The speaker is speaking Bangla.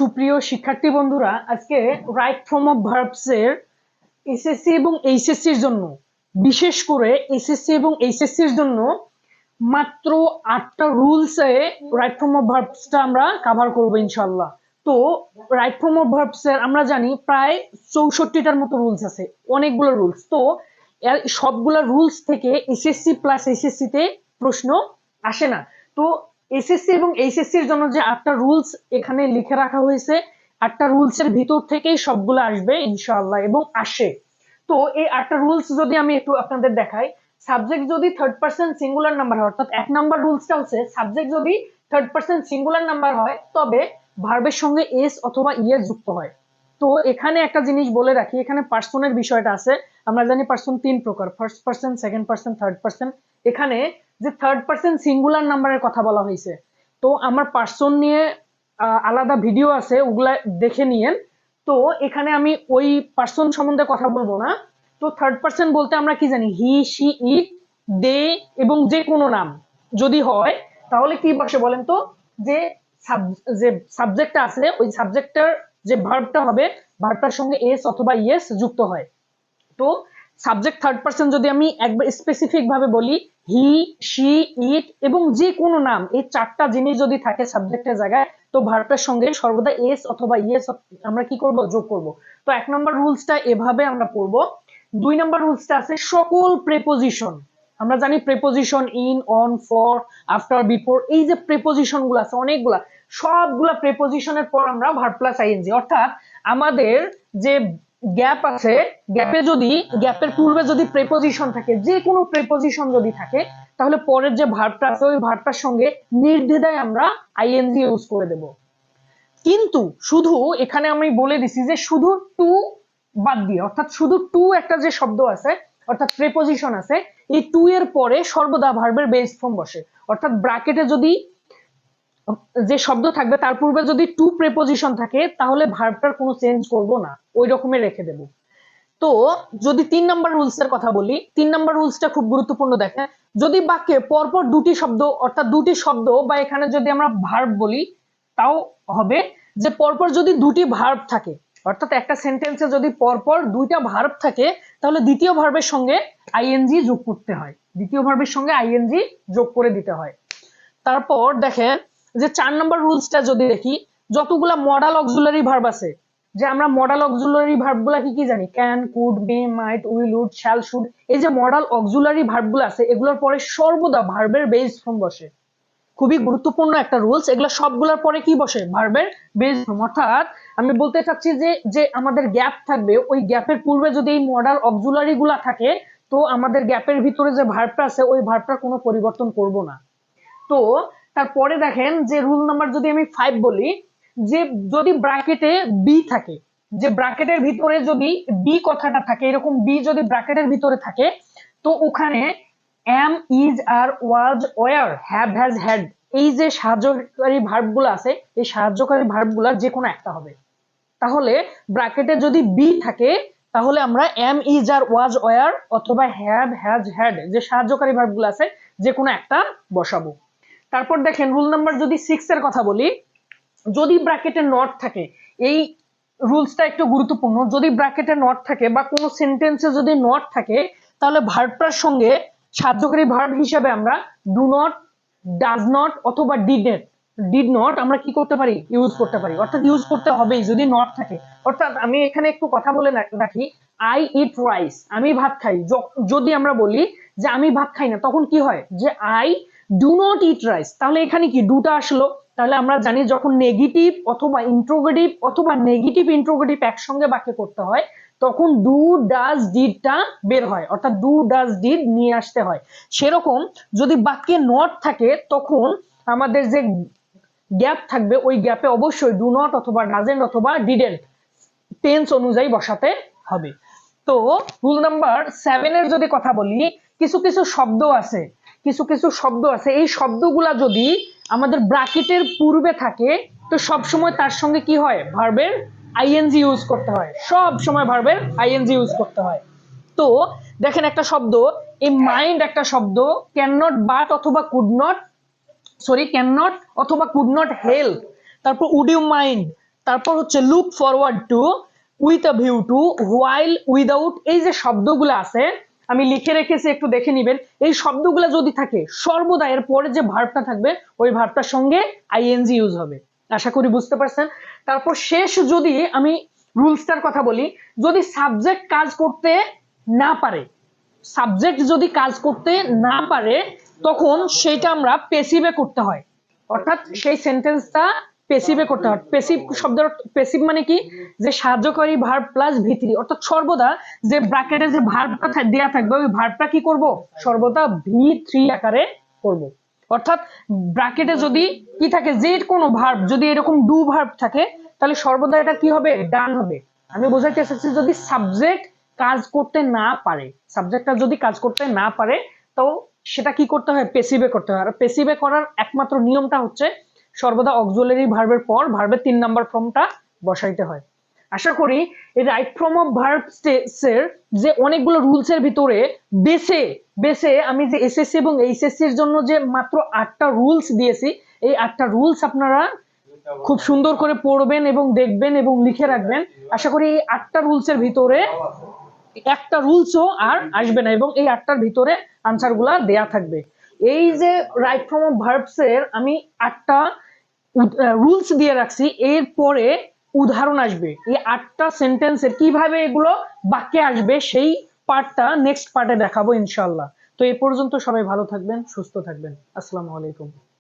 সুপ্রিয় শিক্ষার্থী বন্ধুরা, আজকে রাইট ফর্ম অফ ভার্বস এর এসএসসি এবং এইচএসসি এর জন্য, বিশেষ করে এসএসসি এবং এইচএসসি এর জন্য মাত্র আটটা rules a right form of ভার্বসটা আমরা কভার করব ইনশাআল্লাহ। তো রাইট ফর্ম অফ ভার্বস এর আমরা জানি প্রায় চৌষট্টিটার মতো রুলস আছে, অনেকগুলো রুলস তো সবগুলো রুলস থেকে এসএসসি প্লাস এইচএসসি তে প্রশ্ন আসে না। তো এসএসসি এবং এইচএসসি এর জন্য যে আটটা রুলস এখানে লিখে রাখা হয়েছে, আটটা রুলস এর ভিতর থেকেই সবগুলো আসবে ইনশাআল্লাহ এবং আসে। তো এই আটটা রুলস যদি আমি একটু আপনাদের দেখাই সাবজেক্ট যদি থার্ড পার্সন সিঙ্গুলার নাম্বার হয়, অর্থাৎ এক নাম্বার রুলসটা হচ্ছে সাবজেক্ট যদি থার্ড পার্সন সিঙ্গুলার নাম্বার হয়, তবে ভার্বের সঙ্গে এস অথবা ইএস যুক্ত হয়। তো এখানে একটা জিনিস বলে রাখি, এখানে পার্সনের বিষয়টা আছে, আমরা জানি পার্সন তিন প্রকার first person second person third person এখানে যে থার্ড পার্সন সিঙ্গুলার নাম্বারের কথা বলা হয়েছে। তো আমার পার্সন নিয়ে আলাদা ভিডিও আছে, ওগুলা দেখে নিয়েন। তো এখানে আমি ওই পার্সন সম্বন্ধে কথা বলব না। তো থার্ড পার্সন বলতে আমরা কি জানি? হি শি ইট দে এবং যে কোনো নাম। যদি হয়, তাহলে কি বসে বলেন তো? যে যে সাবজেক্টটা আছে, ওই সাবজেক্টটার যে ভার্বটা হবে ভার্বটার সঙ্গে এস অথবা ইয়েস যুক্ত হয়। তো সাবজেক্ট থার্ড পার্সন যদি আমি একবার স্পেসিফিক ভাবে বলি হি, শি, ইট এবং যে কোনো নাম, এই চারটা জিনিস যদি থাকে সাবজেক্টের জায়গায়, তো ভার্বের সঙ্গে সর্বদা এস অথবা ইয়েস আমরা কি করব? যোগ করব। তো এক নম্বর রুলসটা এভাবে আমরা পড়ব। দুই নম্বর রুলসটা আছে সকল প্রেপোজিশন আমরা জানি preposition in on for after before এই যে প্রেপোজিশনগুলো আছে, অনেকগুলা, সবগুলা প্রেপোজিশনের পর আমরা ভার্ব প্লাস আইএনজি অর্থাৎ আমাদের যে গ্যাপ আছে গ্যাপে যদি গ্যাপের পূর্বে যদি প্রেপোজিশন থাকে যে কোনো প্রেপোজিশন যদি থাকে, তাহলে পরের যে ভার্বটা আছে, ওই ভার্বটার সঙ্গে নির্দ্বিধায় আমরা আইএনজি ইউজ করে দেব। কিন্তু শুধু এখানে আমি বলে দিছি যে শুধু টু বাদ দিয়ে, অর্থাৎ শুধু টু একটা যে শব্দ আছে, অর্থাৎ প্রেপোজিশন আছে, এই টু এর পরে সর্বদা ভার্বের বেস ফর্ম বসে। অর্থাৎ ব্র্যাকেটে যদি যে শব্দ থাকবে, তার পূর্বে যদি টু প্রেপোজিশন থাকে, তাহলে ভার্বটার কোনো চেঞ্জ করব না। ওই রকমের রেখে দেব। তো যদি তিন নাম্বার রুলস এর কথা বলি, তিন নাম্বার রুলসটা খুব গুরুত্বপূর্ণ দেখেন। যদি বাক্যে পরপর দুটি শব্দ, অর্থাৎ দুটি শব্দ, বা এখানে যদি আমরা ভার্ব বলি, তাও হবে যে পরপর যদি দুটি ভার্ব থাকে, অর্থাৎ একটা সেন্টেন্সে যদি পরপর দুইটা ভার্ব থাকে, তাহলে দ্বিতীয় ভার্বের সঙ্গে আইএনজি যোগ করতে হয়। দ্বিতীয় ভার্বের সঙ্গে আইএনজি যোগ করে দিতে হয়। তারপর দেখেন যে চার নম্বর রুলসটা যদি দেখি, যতগুলা মডাল অক্সুলারি ভার্ব আছে, যে আমরা মডাল অক্সুলারি ভার্বগুলা কি কি জানি? Can could may might will would shall should এই যে মডাল অক্সুলারি ভার্বগুলো আছে, এগুলোর পরে সর্বদা ভার্বের বেস ফর্ম বসে। খুবই গুরুত্বপূর্ণ একটা রুলস এগুলো সবগুলোর পরে কি বসে? ভার্বের বেস ফর্ম অর্থাৎ আমি বলতে চাচ্ছি যে যে আমাদের গ্যাপ থাকবে, ওই গ্যাপের পূর্বে যদি এই মডাল অক্সুলারি গুলা থাকে, তো আমাদের গ্যাপের ভিতরে যে ভার্বটা আছে, ওই ভার্বটার কোনো পরিবর্তন করব না। তো তারপরে দেখেন যে রুল নাম্বার যদি আমি ফাইভ বলি, যে যদি ব্র্যাকেটে বি থাকে, যে ব্র্যাকেটের ভিতরে যদি বি কথাটা থাকে, এরকম বি যদি ব্র্যাকেটের ভিতরে থাকে, তো ওখানে am is are was were have has had এই যে সাহায্যকারী ভার্বগুলো আছে, এই সাহায্যকারী ভার্বগুলোর যে কোনো একটা হবে। তাহলে ব্র্যাকেটে যদি বি থাকে, তাহলে আমরা am is are was were অথবা হ্যাভ হ্যাজ হ্যাড যে সাহায্যকারী ভার্বগুলো আছে যে কোনো একটা বসাবো। তারপর দেখেন রুল নাম্বার যদি সিক্স এর কথা বলি, যদি ব্র্যাকেটে নট থাকে, এই রুলসটা একটু গুরুত্বপূর্ণ। যদি ব্র্যাকেটে নট থাকে বা কোনো সেন্টেন্সে যদি নট থাকে, তাহলে ভার্বটার সঙ্গে সাহায্যকারী ভার্ব হিসেবে আমরা ডু নট ডাজ নট অথবা ডিড নট ডিড নট আমরা কি করতে পারি? ইউজ করতে পারি। অর্থাৎ ইউজ করতে হবেই যদি নট থাকে। অর্থাৎ আমি এখানে একটু কথা বলে রাখি আই ইট রাইস আমি ভাত খাই। যদি আমরা বলি যে আমি ভাত খাই না, তখন কি হয়? যে I do not eat rice তাহলে এখানে কি? ডুটা আসলো। তাহলে আমরা জানি যখন নেগেটিভ অথবা ইন্ট্রোগেটিভ অথবা নেগেটিভ ইন্ট্রোগেটিভ একসঙ্গে বাক্যে করতে হয়, তখন ডু ডাজ ডিডটা বের হয়। অর্থাৎ ডু ডাজ ডিড নিয়ে আসতে হয়। সেরকম যদি বাক্যে নট থাকে, তখন আমাদের যে গ্যাপ থাকবে, ওই গ্যাপে অবশ্যই ডু নট অথবা ডাজেন্ট অথবা ডিডেন্ট টেন্স অনুযায়ী বসাতে হবে। তো রুল নাম্বার সেভেনের যদি কথা বলি, কিছু কিছু শব্দ আছে। কিছু কিছু শব্দ আছে। এই শব্দগুলা যদি আমাদের ব্র্যাকেটের পূর্বে থাকে, তো সব সময় তার সঙ্গে কি হয়? ভার্বের আইএনজি ইউজ করতে হয়। সব সময় ভার্বের আইএনজি ইউজ করতে হয়। তো দেখেন একটা শব্দ এই মাইন্ড একটা শব্দ ক্যান নট বাট অথবা could not sorry can not অথবা কুড নট হেল্প তারপর উড ইউ মাইন্ড তারপর হচ্ছে look forward to with a view to while without এই যে শব্দগুলো আছে আমি লিখে রেখেছি, একটু দেখে নিবেন। এই শব্দগুলো যদি থাকে, সর্বদা এর পরে যে ভার্বটা থাকবে, ওই ভার্বটার সঙ্গে আইএনজি ইউজ হবে। আশা করি বুঝতে পারছেন? তারপর শেষ যদি আমি রুলসটার কথা বলি, যদি সাবজেক্ট কাজ করতে না পারে সাবজেক্ট যদি কাজ করতে না পারে, তখন সেটা আমরা পেসিভে করতে হয়। অর্থাৎ সেই সেন্টেন্সটা পেসিভে করতে হয়। পেসিভ শব্দের পেসিভ মানে কি? যে সাহায্যকারী ভার্ব প্লাস ভিত্রি অর্থাৎ সর্বদা যে ব্র্যাকেটে যে ভার্বটা দেয়া থাকবে ওই ভার্বটা কি করব? সর্বদা ভি থ্রি আকারে করব। অর্থাৎ ব্র্যাকেটে যদি কি থাকে যে কোনো ভার্ব যদি এরকম ডু ভার্ব থাকে তাহলে সর্বদা এটা কি হবে? ডান হবে। আমি বোঝাতে চাচ্ছি যদি সাবজেক্ট কাজ করতে না পারে সাবজেক্টটা যদি কাজ করতে না পারে তো সেটা কি করতে হয়? পেসিভে করতে হয়। আর পেসিভে করার একমাত্র নিয়মটা হচ্ছে সর্বদা অক্সুলারি ভার্বের পর ভার্বের তিন নাম্বার ফর্মটা বসাইতে হয়। আশা করি এই রাইট ফর্ম অফ ভার্ব এর যে অনেকগুলো রুলস এর ভিতরে বেসে বেসে আমি যে এসএসসি এবং এইচএসসি এর জন্য যে মাত্র আটটা রুলস দিয়েছি, এই আটটা রুলস আপনারা খুব সুন্দর করে পড়বেন এবং দেখবেন এবং লিখে রাখবেন। আশা করি এই আটটা রুলস এর ভিতরে একটা রুলসও আর আসবে না এবং এই আটটার ভিতরে আনসারগুলা দেয়া থাকবে। এই যে রাইট ফর্ম অফ ভার্বস এর আমি আটটা রুলস দিয়ে রাখছি, এরপরে উদাহরণ আসবে। এই আটটা সেন্টেন্সের কীভাবে এগুলো বাক্যে আসবে, সেই পার্টটা নেক্সট পার্টে দেখাবো ইনশাল্লাহ তো এই পর্যন্ত সবাই ভালো থাকবেন, সুস্থ থাকবেন। আসসালামু আলাইকুম।